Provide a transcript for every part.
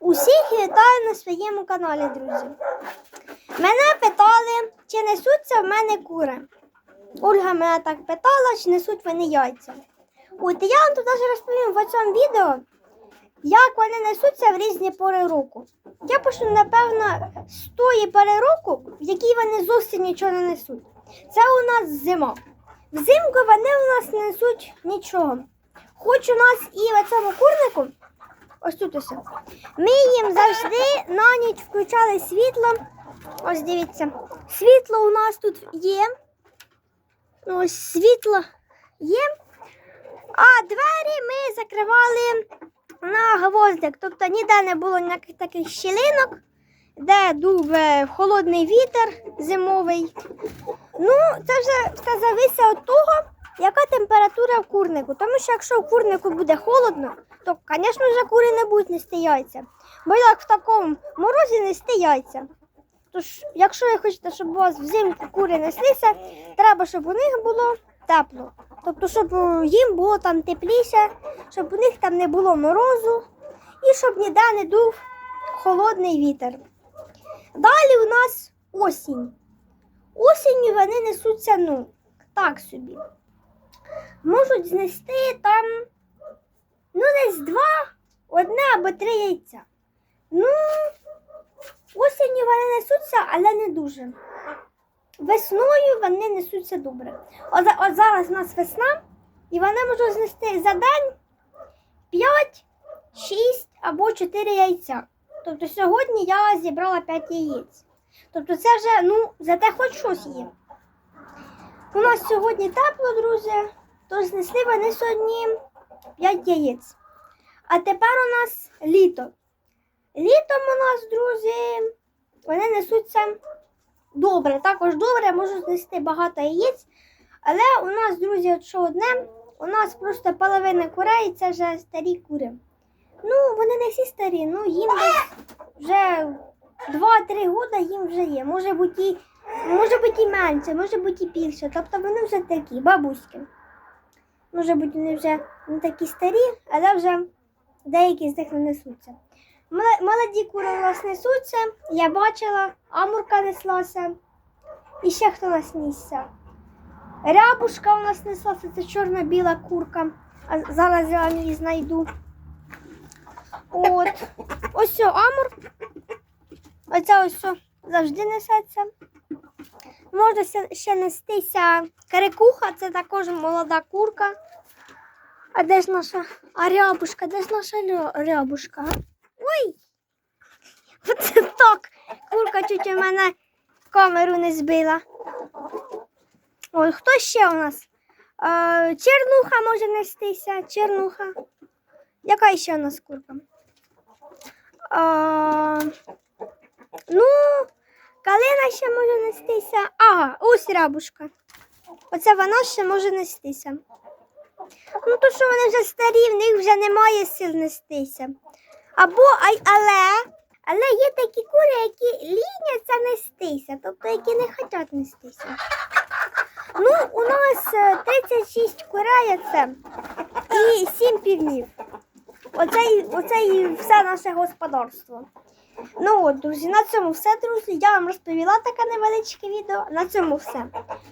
Усіх вітаю на своєму каналі, друзі. Мене питали, чи несуться в мене кури. Ольга мене так питала, чи несуть вони яйця. От я вам тут даже розповім в цьому відео, як вони несуться в різні пори року. Я почну, напевно, з тої пори року, в якій вони зовсім нічого не несуть. Це у нас зима. Взимку вони у нас не несуть нічого. Хоч у нас і в цьому курнику, ось тут ось, ми їм завжди на ніч включали світло. Ось дивіться, світло у нас тут є. Ось світло є. А двері ми закривали на гвоздик. Тобто ніде не було ніяких таких щілинок, де дув е, холодний вітер зимовий. Ну, це вже все зависить від того, яка температура в курнику. Тому що якщо в курнику буде холодно, то, звісно, вже кури не будуть нести яйця. Бо як в такому морозі нести яйця. Тож, якщо ви хочете, щоб у вас взимку кури неслися, треба, щоб у них було тепло. Тобто, щоб їм було там тепліше, щоб у них там не було морозу і щоб ніде не дув холодний вітер. Далі у нас осінь. Осінню вони несуться, ну, так собі. Можуть знести там, ну, десь два, одне або три яйця. Ну, осінню вони несуться, але не дуже. Весною вони несуться добре. От, от зараз у нас весна, і вони можуть знести за день 5, 6 або 4 яйця. Тобто сьогодні я зібрала 5 яєць. Тобто це вже, ну, зате хоч щось є. У нас сьогодні тепло, друзі, тож знесли вони сьогодні 5 яєць. А тепер у нас літо. Літом у нас, друзі, вони несуться добре. Також добре, можуть знести багато яєць. Але у нас, друзі, от що одне, у нас просто половина курей це вже старі кури. Ну, вони не всі старі, ну їм вже 2-3 роки їм вже є. Може бути, і, може бути і менше, може бути і більше. Тобто вони вже такі, бабуськи. Може бути, вони вже не такі старі, але вже деякі з них не несуться. Молоді кури у нас несуться, я бачила, амурка неслася. І ще хто нас нісся. Рябушка у нас неслася, це чорно-біла курка. А зараз я її знайду. От. Ось амур. Оця ось завжди несеться. Може ще нестися карикуха, це також молода курка. А де ж наша а рябушка? Де ж наша рябушка? Ой! Оце так! Курка чуть у мене камеру не збила. Ой, хто ще у нас? Е, чернуха може нестися. Чернуха. Яка ще у нас курка? Е, ну, калина ще може нестися. Ага, ось рябушка. Оце вона ще може нестися. Ну, то що вони вже старі, в них вже немає сил нестися. Або, але, але є такі кури, які ліняться нестися, тобто які не хочуть нестися. Ну, у нас е, 36 курей це і 7 півнів. Оце і все наше господарство. Ну от, друзі, на цьому все, друзі. Я вам розповіла таке невеличке відео. На цьому все.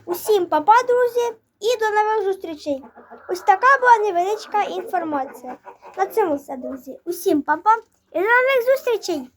Усім папа, -па, друзі, і до нових зустрічей. Ось така була невеличка інформація. На цьому все, друзі. Усім папа -па, і до нових зустрічей.